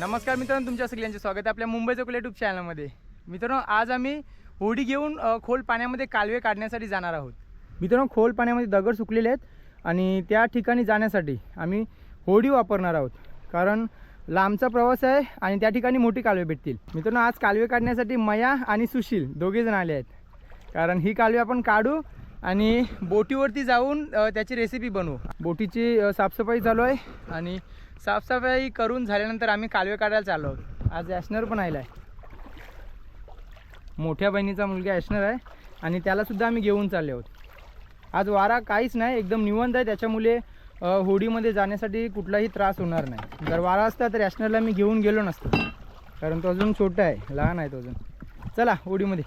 नमस्कार मित्रांनो तुमच्या सगळ्यांचे स्वागत आहे आपल्या मुंबई चौकले यूट्यूब चॅनलमध्ये मित्रांनो आज आम्ही होडी घेऊन खोल पाण्यामध्ये कालवे काढण्यासाठी जाणार आहोत. मित्रांनो खोल पाण्यामध्ये दगड सुकलेले आहेत आणि त्या ठिकाणी जाण्यासाठी आम्ही होडी वापरणार आहोत. कारण लांबचा प्रवास आहे आणि त्या ठिकाणी मोठी कालवे भेटतील. मित्रांनो आज कालवे काढण्यासाठी मया आणि सुशील दोघेजण आले आहेत. कारण ही कालवे आपण काढू आणि बोटीवरती जाऊन त्याची रेसिपी बनवू. बोटीची साफसफाई चालू आहे आणि साफसफाई करून झाल्यानंतर आम्ही कालवे काढायला चाललो आहोत. आज ॲशनर पण आलेला आहे. मोठ्या बहिणीचा मुलगा ॲशनर आहे आणि त्यालासुद्धा आम्ही घेऊन चालले आहोत. आज वारा काहीच नाही एकदम निवंत आहे. त्याच्यामुळे होडीमध्ये जाण्यासाठी कुठलाही त्रास होणार नाही. जर वारा असता तर ॲशनरला मी घेऊन गेलो नसतो. कारण तो अजून छोटा आहे लहान आहे तो अजून. चला होडीमध्ये.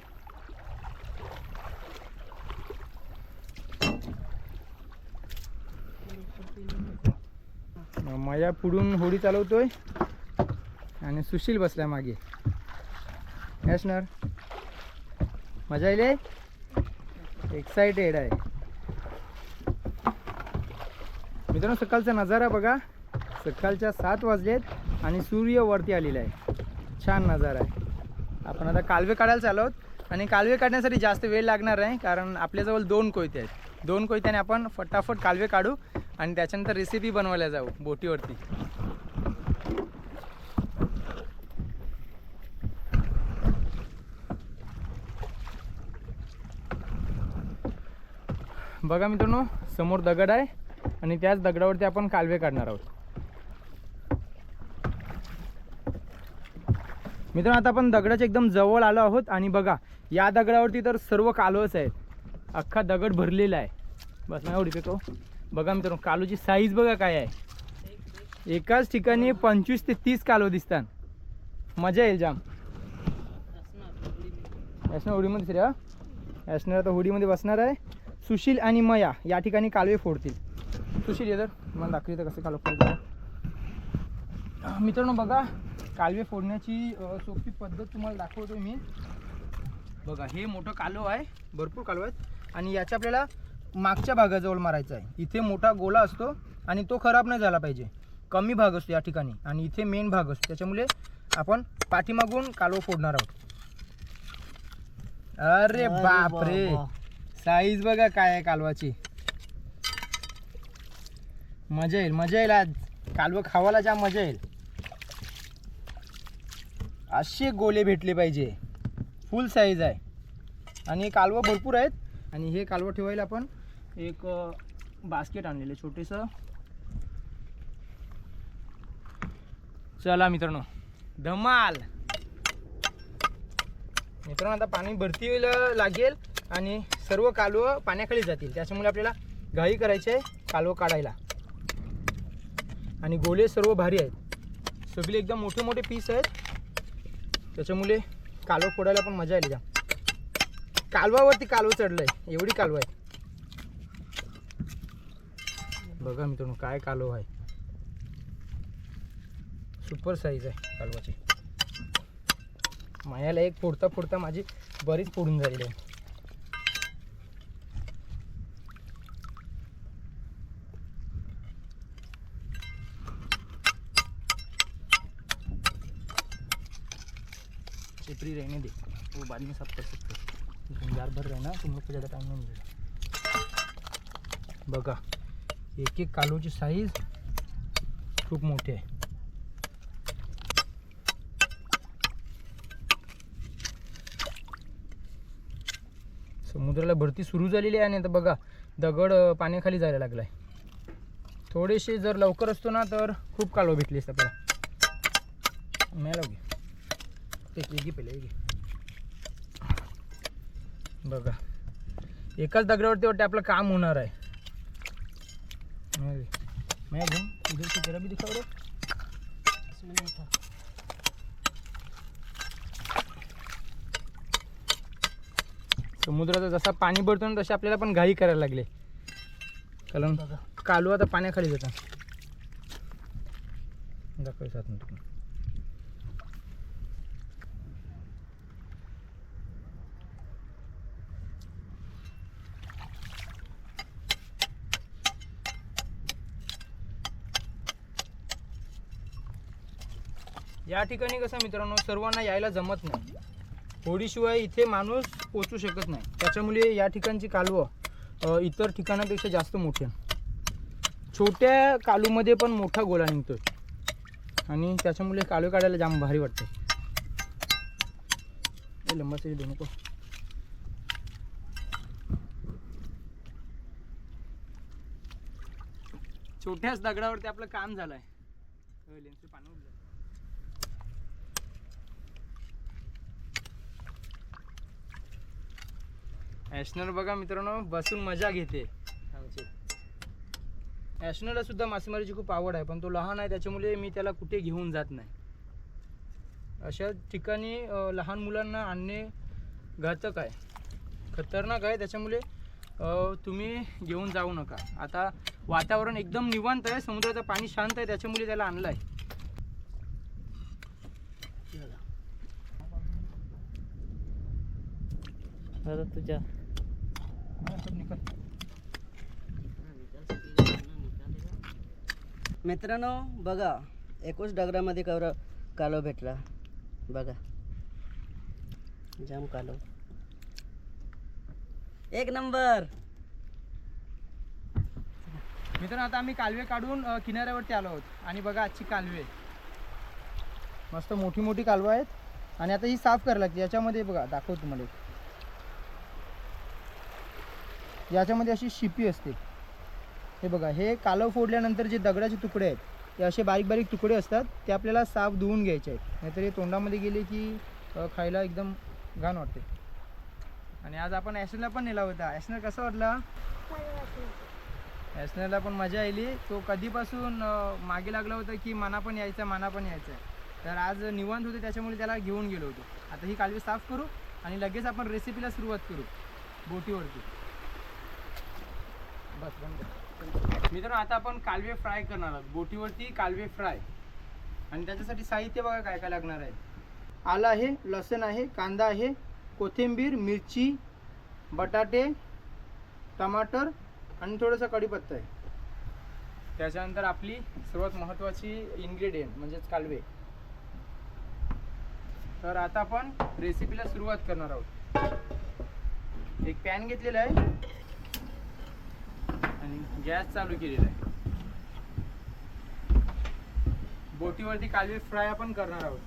माया पुढून होडी चालवतोय. आणि सुशील बसलाय मागे. असणार मजा येईल एक्साइटेड आहे. मित्रांनो सकाळचा नजारा बघा. सकाळच्या सात वाजलेत आणि सूर्य वरती आलेला आहे. छान नजारा आहे. आपण आता कालवे काढायला चाललो आहोत. आणि कालवे काढण्यासाठी जास्त वेळ लागणार आहे कारण आपल्याजवळ दोन कोयते आहेत. दोन कोयत्याने आपण फटाफट कालवे काढू. आणि त्याच्यानंतर रेसिपी बनवायला जाऊ बोटीवरती. बघा मित्रांनो समोर दगड आहे आणि त्याच दगडावरती आपण कालवे काढणार आहोत. मित्रांनो आता आपण दगडाच्या एकदम जवळ आलो आहोत आणि बघा या दगडावरती तर सर्व कालवच आहेत. अख्खा दगड भरलेला आहे. बस नाही एवढी पेको बघा मित्रांनो कालूची साईज बघा काय आहे. एकाच ठिकाणी पंचवीस ते तीस कालव दिसतात. मजा येईल जाम. यासनं होडीमध्ये फिरा. यासनं आता होडीमध्ये बसणार आहे. सुशील आणि मया या ठिकाणी कालवे फोडतील. सुशील ये तर मला दाखवी तर कसं कालव फोडतो मित्रांनो बघा कालवे फोडण्याची सोपी पद्धत तुम्हाला दाखवतो मी. बघा हे मोठं कालव आहे. भरपूर कालव आहेत. आणि याच्या आपल्याला मागच्या भागाजवळ मारायचा आहे. इथे मोठा गोला असतो आणि तो खराब नाही झाला पाहिजे. कमी भाग असतो या ठिकाणी आणि इथे मेन भाग असतो. त्याच्यामुळे आपण पाठीमागून कालव फोडणार आहोत. अरे बाप रे साईज बघा काय आहे कालवाची. मजा येईल मजा येईल आज. कालवं खावायला जाम मजा येईल. असे गोले भेटले पाहिजे. फुल साईज आहे. आणि कालवं भरपूर आहेत. आणि हे कालवं ठेवायला आपण एक बास्केट आणलेलं आहे छोटेसं. चला मित्रांनो धमाल. मित्रांनो आता पाणी भरती लागेल आणि सर्व कालवं पाण्याखाली जातील. त्याच्यामुळे आपल्याला घाई करायची आहे कालवं काढायला. आणि गोले सर्व भारी आहेत. सगळे एकदम मोठे मोठे पीस आहेत. त्याच्यामुळे कालवं फोडायला पण मजा आली. जा कालवावरती कालवं चढलंय एवढी कालवं आहे बघा मित्रांनो काय कालव आहे. सुपर साईज आहे कालवाची. मायाला एक फोडता फोडता माझी बरीच फोडून झालेली आहे. चिपरी रहने दे. वो बाद में सब कर सकते हो. भर रहे ना तुम लोग को ज़्यादा टाइम नहीं मिलेगा. बघा. एक एक कालूची साईज खूप मोठी आहे. समुद्राला भरती सुरू झालेली आहे आणि आता बघा दगड पाण्याखाली जायला लागलाय. थोडेसे जर लवकर असतो ना तर खूप कालवा भेटली असतं आपल्याला. मिळालं घे पहिले बघा. एकाच दगडावरती वाटते आपलं काम होणार आहे. मैं मैं घूम इधर से तेरा भी दिखाओ रे समुद्राचं जसा पाणी भरतो ना तसे आपल्याला पण घाई करायला लागले. कारण कालू आता पाण्याखाली जातात. दाखवायचं आतून या ठिकाणी कसं मित्रांनो सर्वांना यायला जमत नाही. होडीशिवाय इथे माणूस पोचू शकत नाही. त्याच्यामुळे या ठिकाणची कालवं इतर ठिकाणापेक्षा जास्त मोठी आहे. छोट्या कालूमध्ये पण मोठा गोळा निघतो आणि त्याच्यामुळे कालवे काढायला जाम भारी वाटते ए, देऊ नको छोट्याच दगडावरती आपलं काम झालंय. आहे पाणी उडलं. ॲशनर बघा मित्रांनो बसून मजा घेते. आमची ॲशनरला सुद्धा मासेमारीची खूप आवड आहे पण तो लहान आहे त्याच्यामुळे मी त्याला कुठे घेऊन जात नाही. अशा ठिकाणी लहान मुलांना आणणे घातक आहे. खतरनाक आहे त्याच्यामुळे तुम्ही घेऊन जाऊ नका. आता वातावरण एकदम निवांत आहे समुद्राचं पाणी शांत आहे त्याच्यामुळे त्याला आणलं आहे तुझ्या मित्रांनो बघा एकूच डगरामध्ये कवर कालो भेटला. बघा. जाम कालो. एक नंबर. मित्रांनो आता आम्ही कालवे काढून किनाऱ्यावरती आलो आहोत. आणि बघा आजची कालवे. मस्त मोठी मोठी कालवं आहेत. आणि आता ही साफ करायला लागते. याच्यामध्ये बघा दाखवतो तुम्हाला याच्यामध्ये अशी शिपी असते. हे बघा हे कालव फोडल्यानंतर जे दगडाचे तुकडे आहेत ते असे बारीक बारीक तुकडे असतात ते आपल्याला साफ धुवून घ्यायचे आहेत. नाहीतर हे तोंडामध्ये गेले की खायला एकदम घाण वाटते. आणि आज आपण ॲशनला पण नेला होता. ॲशनर कसा वाटला? ॲशनरला पण मजा आली. तो कधीपासून मागे लागला होता की मना पण यायचा मना पण यायचा. तर आज निवांत होते त्याच्यामुळे त्याला घेऊन गेलो होतो. आता ही कालवी साफ करू आणि लगेच आपण रेसिपीला सुरुवात करू. बोटीवरती. बस बंद मित्रांनो आता आपण कालवे फ्राय करणार आहोत. बोटीवरती कालवे फ्राय. आणि त्याच्यासाठी साहित्य बघा काय काय लागणार आहे. आलं आहे लसण आहे कांदा आहे कोथिंबीर मिरची बटाटे टमाटर आणि थोडंसं कढीपत्ता आहे. त्याच्यानंतर आपली सर्वात महत्त्वाची इन्ग्रेडियंट म्हणजेच कालवे. तर आता आपण रेसिपीला सुरुवात करणार आहोत. एक पॅन घेतलेला आहे. आणि गॅस चालू केलेला आहे. बोटीवरती काजवी फ्राय आपण करणार आहोत.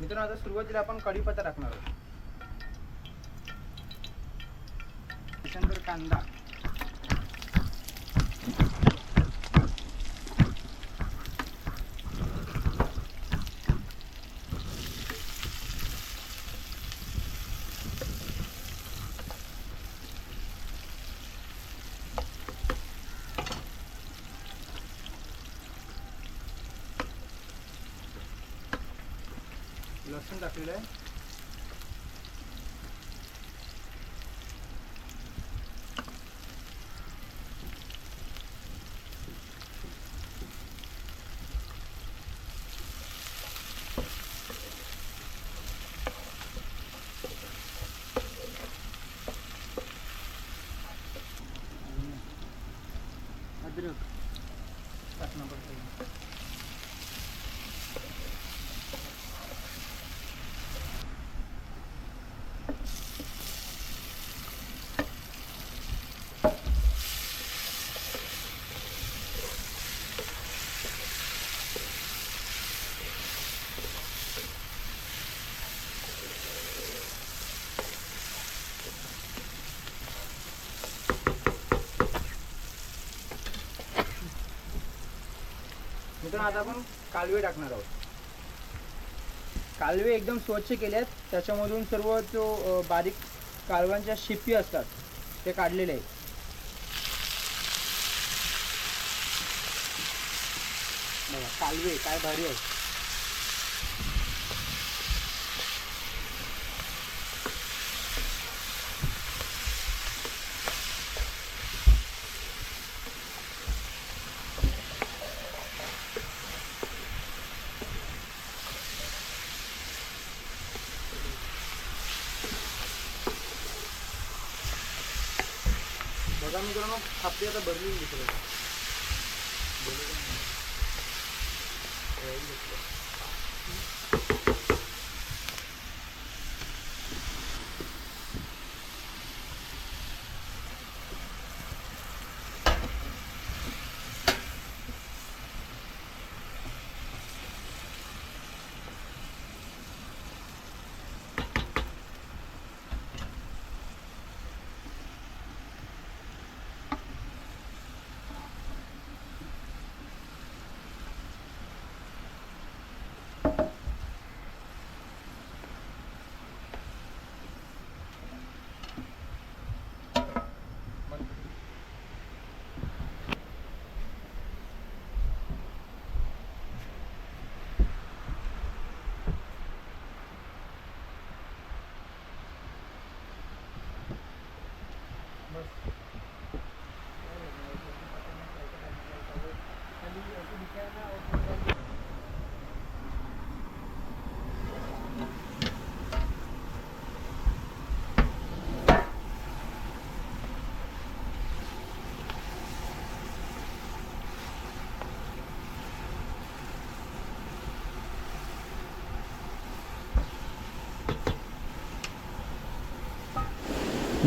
मित्रांनो आता सुरुवातीला आपण कढीपत्ता टाकणार आहोत. त्याच्यानंतर कांदा. लसूण टाकलेलं आहे. मित्रांनो आता आपण कालवे टाकणार आहोत. कालवे एकदम स्वच्छ केलेत. त्याच्यामधून सर्व जो बारीक कालव्यांच्या शिपी असतात ते काढलेले आहेत. बघा कालवे काय भारी आहे बघा मित्रांनो खापी आता भरली घेतलं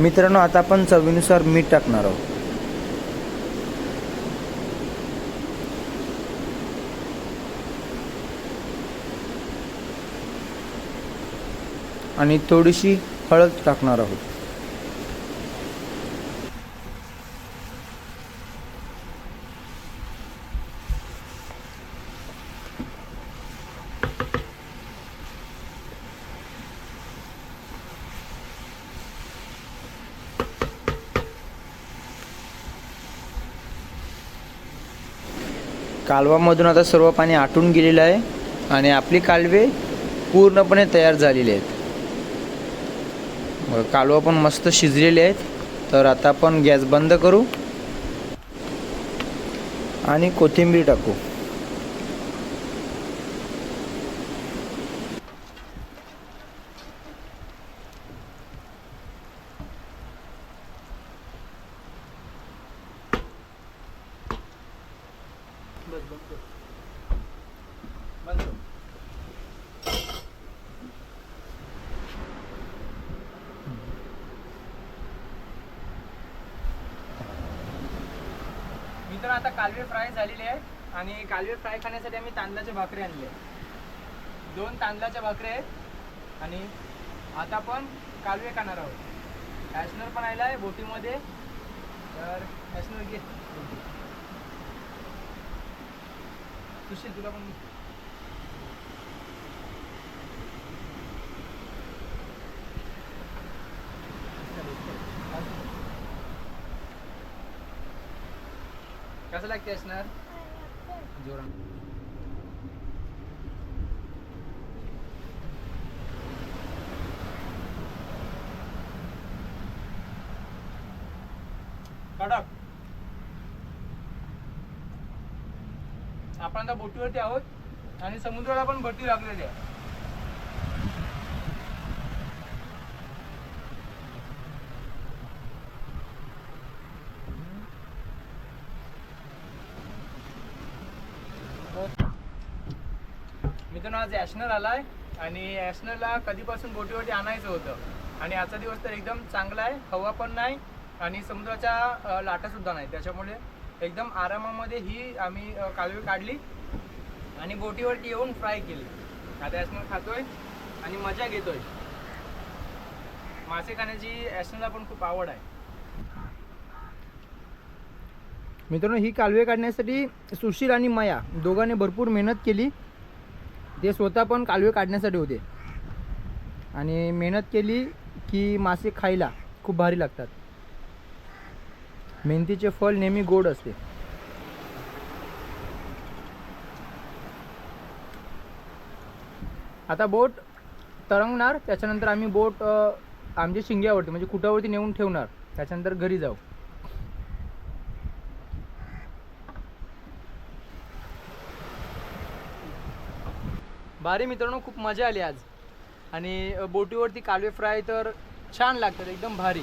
मित्रांनो आता आपण चवीनुसार मीठ टाकणार आहोत. आणि थोडीशी हळद टाकणार आहोत. कालवामधून आता सर्व पाणी आटून गेलेलं आहे आणि आपली कालवे पूर्णपणे तयार झालेली आहेत. कालवा पण मस्त शिजलेले आहेत. तर आता आपण गॅस बंद करू आणि कोथिंबीर टाकू. मित्रांनो तर आता कालवे फ्राय झालेले आहेत आणि कालवे फ्राय खाण्यासाठी आम्ही तांदळाच्या भाकरी आणले दोन तांदळाच्या भाकरी आहेत आणि आता आपण कालवे खाणार आहोत. फॅशनर पण आला आहे बोटीमध्ये. तर फॅशनर घे. सुशील तुला पण कसं लागते असणार? जोरा कडक. आपण आता बोटीवरती आहोत आणि समुद्राला पण भरती लागलेली आहे. मित्रांनो आज ॲशनर आलाय आणि ॲशनरला कधीपासून बोटीवरती आणायचं होतं? आणि आजचा दिवस तर एकदम चांगला आहे हवा पण नाही आणि समुद्राच्या लाटासुद्धा नाही. त्याच्यामुळे एकदम आरामामध्ये ही आम्ही कालवी काढली आणि बोटीवरती येऊन फ्राय केली. आता ॲशनर खातोय आणि मजा घेतोय. मासे खाण्याची ॲशनरला पण खूप आवड आहे. मित्रांनो ही कालवे काढण्यासाठी सुशील आणि माया दोघांनी भरपूर मेहनत केली. ते स्वतः पण कालवे काढण्यासाठी होते. आणि मेहनत केली की मासे खायला खूप भारी लागतात. मेहनतीचे फळ नेहमी गोड असते. आता बोट तरंगणार त्याच्यानंतर आम्ही बोट आमच्या शिंग्यावरती म्हणजे कुटावरती नेऊन ठेवणार. त्याच्यानंतर घरी जाऊ. भारी मित्रांनो खूप मजा आली आज. आणि बोटीवरती कालवे फ्राय तर छान लागतात एकदम भारी.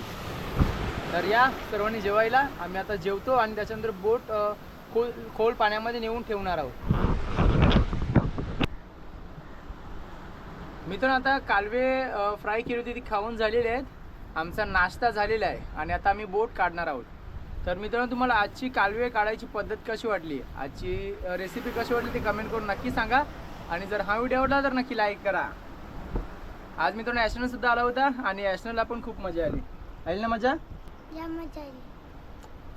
तर या सर्वांनी जेवायला. आम्ही आता जेवतो आणि त्याच्यानंतर बोट खोल खोल पाण्यामध्ये नेऊन ठेवणार आहोत. मित्रांनो आता कालवे फ्राय केली होती ती खाऊन झालेली आहेत. आमचा नाश्ता झालेला आहे आणि आता आम्ही बोट काढणार आहोत. तर मित्रांनो तुम्हाला आजची कालवे काढायची पद्धत कशी वाटली? आजची रेसिपी कशी वाटली ती कमेंट करून नक्की सांगा. आणि जर हा व्हिडिओ आवडला तर नक्की लाईक करा. आज मित्रांनो ॲशनल सुद्धा आला होता आणि ॲशनलला पण खूप मजा आली. आली ना मजा? या मजा आली.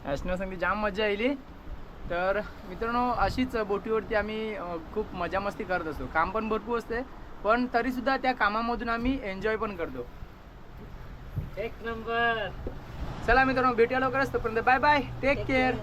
ॲशनल सांगते जाम मजा आली. तर मित्रांनो अशीच बोटीवरती आम्ही खूप मजा मस्ती करत असतो. काम पण भरपूर असते पण तरीसुद्धा त्या कामामधून आम्ही एन्जॉय पण करतो. एक नंबर. चला मित्रांनो भेटूया लवकरच. तोपर्यंत बाय बाय टेक केअर